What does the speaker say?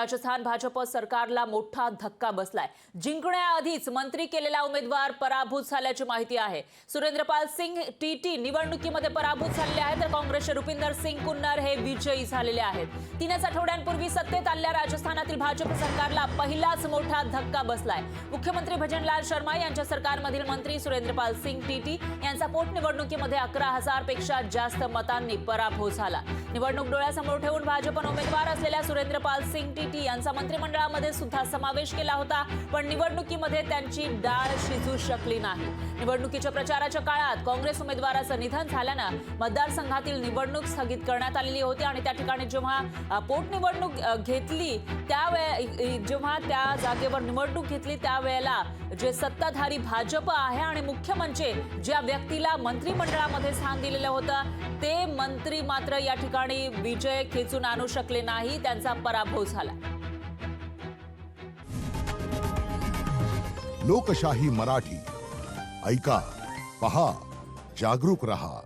राजस्थान भाजप सरकारला मोठा धक्का बसलाय. जिंकण्याआधीच मंत्री केलेला उमेदवार पराभूत झाल्याची माहिती आहे. सुरेंद्रपाल सिंग टी निवडणुकीमध्ये पराभूत झालेले आहेत तर काँग्रेसचे रुपिंदर सिंग कुन्नर हे विजयी झालेले आहेत. तीनच आठवड्यांपूर्वी सत्तेत आलेल्या राजस्थानातील भाजप सरकारला पहिलाच मोठा धक्का बसलाय. मुख्यमंत्री भजनलाल शर्मा यांच्या सरकारमधील मंत्री सुरेंद्रपाल सिंग टी टी यांचा पोटनिवडणुकीमध्ये अकरा हजारपेक्षा जास्त मतांनी पराभव झाला. निवडणूक डोळ्यासमोर ठेवून भाजपनं उमेदवार असलेल्या सुरेंद्रपाल सिंग टी शेट्टी यांचा मंत्रिमंडळामध्ये सुद्धा समावेश केला होता पण निवडणुकीमध्ये त्यांची डाळ शिजू शकली नाही. निवडणुकीच्या प्रचाराच्या काळात काँग्रेस उमेदवाराचं निधन झाल्यानं मतदारसंघातील निवडणूक स्थगित करण्यात आलेली होती आणि त्या ठिकाणी जेव्हा पोटनिवडणूक घेतली त्यावेळे जेव्हा त्या जागेवर निवडणूक घेतली त्यावेळेला जे सत्ताधारी भाजप आहे आणि मुख्य म्हणजे ज्या व्यक्तीला मंत्रिमंडळामध्ये स्थान दिलेलं होतं ते मंत्री मात्र या ठिकाणी विजय खेचून आणू शकले नाही त्यांचा पराभव झाला. लोकशाही मराठी. ऐका पहा जागरूक रहा.